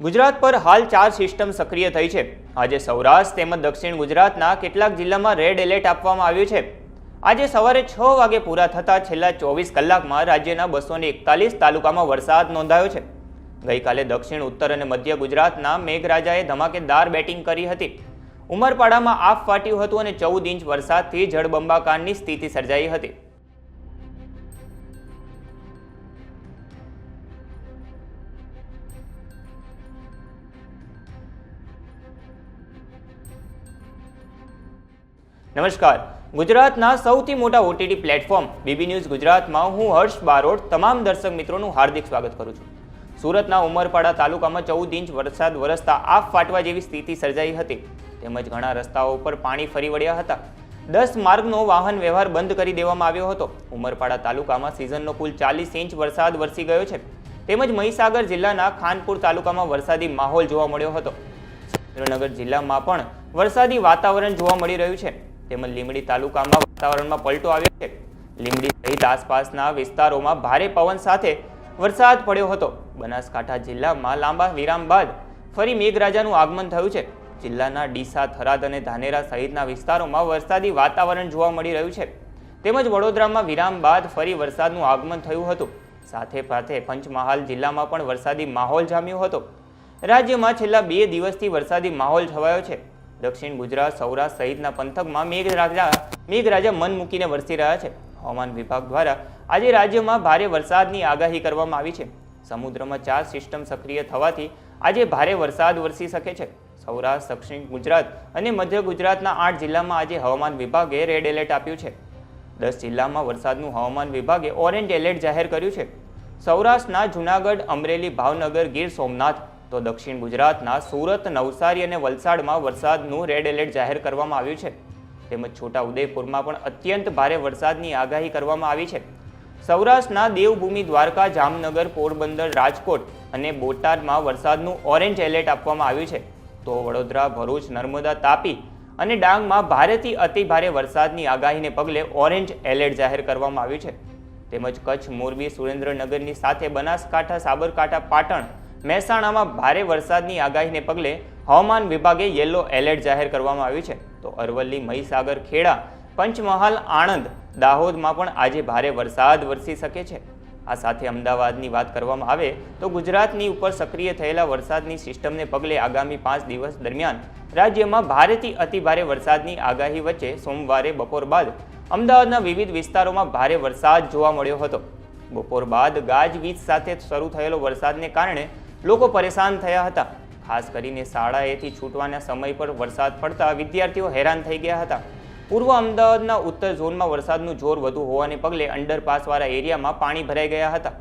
ગુજરાત પર હાલ ચાર સિસ્ટમ સક્રિય થઈ છે. આજે સૌરાષ્ટ્ર તેમજ દક્ષિણ ગુજરાતના કેટલાક જિલ્લામાં રેડ એલર્ટ આપવામાં આવ્યું છે. આજે સવારે છ વાગે પૂરા થતા છેલ્લા ચોવીસ કલાકમાં રાજ્યના બસો એકતાલીસ તાલુકામાં વરસાદ નોંધાયો છે. ગઈકાલે દક્ષિણ, ઉત્તર અને મધ્ય ગુજરાતના મેઘરાજાએ ધમાકેદાર બેટિંગ કરી હતી. ઉમરપાડામાં આફ ફાટ્યું હતું અને ચૌદ ઇંચ વરસાદથી જળબંબાકારની સ્થિતિ સર્જાઈ હતી. નમસ્કાર. ગુજરાતના સૌથી મોટા ઓટીટી પ્લેટફોર્મ બીબી ન્યૂઝ ગુજરાતમાં હું હર્ષ બારોટ, તમામ દર્શક મિત્રોનું હાર્દિક સ્વાગત કરું છું. સુરતના ઉમરપાડા તાલુકામાં ચૌદ ઇંચ વરસાદ વરસતા આફ ફાટવા જેવી સ્થિતિ સર્જાઈ હતી. તેમજ ઘણા રસ્તાઓ પર પાણી ફરી વળ્યા હતા. દસ માર્ગનો વાહન વ્યવહાર બંધ કરી દેવામાં આવ્યો હતો. ઉમરપાડા તાલુકામાં સિઝનનો કુલ ચાલીસ ઇંચ વરસાદ વરસી ગયો છે. તેમજ મહીસાગર જિલ્લાના ખાનપુર તાલુકામાં વરસાદી માહોલ જોવા મળ્યો હતો. સુરેન્દ્રનગર જિલ્લામાં પણ વરસાદી વાતાવરણ જોવા મળી રહ્યું છે. તેમજ લીંબડી તાલુકામાં વાતાવરણમાં પલટો આવ્યો છે. લીંબડી સહિત આસપાસના વિસ્તારોમાં ભારે પવન સાથે વરસાદ પડ્યો હતો. બનાસકાંઠા જિલ્લામાં લાંબા વિરામ બાદ ફરી મેઘરાજાનું આગમન થયું છે. જિલ્લાના ડીસા, થરાદ અને ધાનેરા સહિતના વિસ્તારોમાં વરસાદી વાતાવરણ જોવા મળી રહ્યું છે. તેમજ વડોદરામાં વિરામ બાદ ફરી વરસાદનું આગમન થયું હતું. સાથે સાથે પંચમહાલ જિલ્લામાં પણ વરસાદી માહોલ જામ્યો હતો. રાજ્યમાં છેલ્લા બે દિવસથી વરસાદી માહોલ છવાયો છે. દક્ષિણ ગુજરાત, સૌરાષ્ટ્ર સહિતના પંથકમાં મેઘરાજા મેઘરાજા મન મૂકીને વરસી રહ્યા છે. હવામાન વિભાગ દ્વારા આજે રાજ્યમાં ભારે વરસાદની આગાહી કરવામાં આવી છે. સમુદ્રમાં ચાર સિસ્ટમ સક્રિય થવાથી આજે ભારે વરસાદ વરસી શકે છે. સૌરાષ્ટ્ર, દક્ષિણ ગુજરાત અને મધ્ય ગુજરાતના આઠ જિલ્લામાં આજે હવામાન વિભાગે રેડ એલર્ટ આપ્યું છે. દસ જિલ્લામાં વરસાદનું હવામાન વિભાગે ઓરેન્જ એલર્ટ જાહેર કર્યું છે. સૌરાષ્ટ્રના જૂનાગઢ, અમરેલી, ભાવનગર, ગીર સોમનાથ તો દક્ષિણ ગુજરાતના સુરત, નવસારી અને વલસાડમાં વરસાદનું રેડ એલર્ટ જાહેર કરવામાં આવ્યું છે. તેમજ છોટા ઉદયપુરમાં પણ અત્યંત ભારે વરસાદની આગાહી કરવામાં આવી છે. સૌરાષ્ટ્રના દેવભૂમિ દ્વારકા, જામનગર, પોરબંદર, રાજકોટ અને બોટાદમાં વરસાદનું ઓરેન્જ એલર્ટ આપવામાં આવ્યું છે. તો વડોદરા, ભરૂચ, નર્મદા તાપી અને ડાંગમાં ભારેથી અતિ ભારે વરસાદની આગાહીને પગલે ઓરેન્જ એલર્ટ જાહેર કરવામાં આવ્યું છે. તેમજ કચ્છ, મોરબી, સુરેન્દ્રનગરની સાથે બનાસકાંઠા, સાબરકાંઠા, પાટણ મહેસાણામાં ભારે વરસાદની આગાહીને પગલે હવામાન વિભાગે યલો એલર્ટ જાહેર કરવામાં આવ્યું છે. તો અરવલ્લી, મહીસાગર, ખેડા, પંચમહાલ, આણંદ, દાહોદમાં પણ આજે ભારે વરસાદ વરસી શકે છે. આ સાથે અમદાવાદની વાત કરવામાં આવે તો ગુજરાતની ઉપર સક્રિય થયેલા વરસાદની સિસ્ટમને પગલે આગામી પાંચ દિવસ દરમિયાન રાજ્યમાં ભારેથી અતિભારે વરસાદની આગાહી વચ્ચે સોમવારે બપોર બાદ અમદાવાદના વિવિધ વિસ્તારોમાં ભારે વરસાદ જોવા મળ્યો હતો. બપોર બાદ ગાજવીજ સાથે શરૂ થયેલો વરસાદને કારણે લોકો પરેશાન થયા હતા. ખાસ કરીને શાળાએથી છૂટવાના સમય પર વરસાદ પડતા વિદ્યાર્થીઓ હેરાન થઈ ગયા હતા. પૂર્વ અમદાવાદના ઉત્તર ઝોનમાં વરસાદનું જોર વધુ હોવાને પગલે અંડરપાસવાળા એરિયામાં પાણી ભરાઈ ગયા હતા,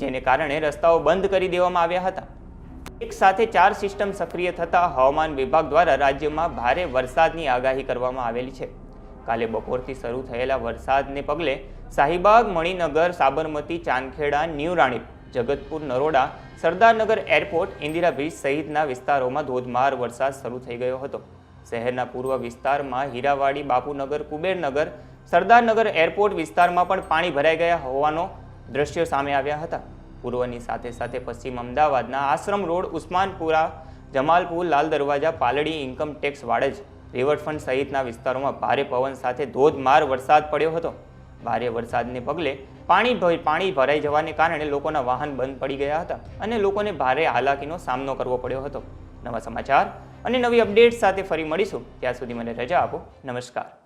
જેને કારણે રસ્તાઓ બંધ કરી દેવામાં આવ્યા હતા. એક સાથે ચાર સિસ્ટમ સક્રિય થતા હવામાન વિભાગ દ્વારા રાજ્યમાં ભારે વરસાદની આગાહી કરવામાં આવેલી છે. કાલે બપોરથી શરૂ થયેલા વરસાદને પગલે Shahibaug, Maninagar, Sabarmati, Chandkheda, new Ranip Jagatpur Naroda Sardarnagar airport Indira bridge સહિતના વિસ્તારોમાં ધોધમાર વરસાદ શરૂ થઈ ગયો હતો. શહેરના પૂર્વ વિસ્તારમાં હીરાવાડી, બાપુનગર, કુબેરનગર, સરદારનગર એરપોર્ટ વિસ્તારમાં પણ પાણી ભરાઈ ગયા હોવાનો દ્રશ્યો સામે આવ્યા હતા. પૂર્વની સાથે સાથે પશ્ચિમ અમદાવાદના Ashram road Usmanpura, Jamalpur, Lal Darwaja, Paldi, income tax Vadaj, riverfront સહિતના વિસ્તારોમાં ભારે પવન સાથે ધોધમાર વરસાદ પડ્યો હતો. ભારે વરસાદને પગલે પાણી પાણી ભરાઈ જવાને કારણે લોકોના વાહન બંધ પડી ગયા હતા અને લોકોને ભારે હાલાકીનો સામનો કરવો પડ્યો હતો. નવા સમાચાર અને નવી અપડેટ સાથે ફરી મળીશું. ત્યાં સુધી મને રજા આપો. નમસ્કાર.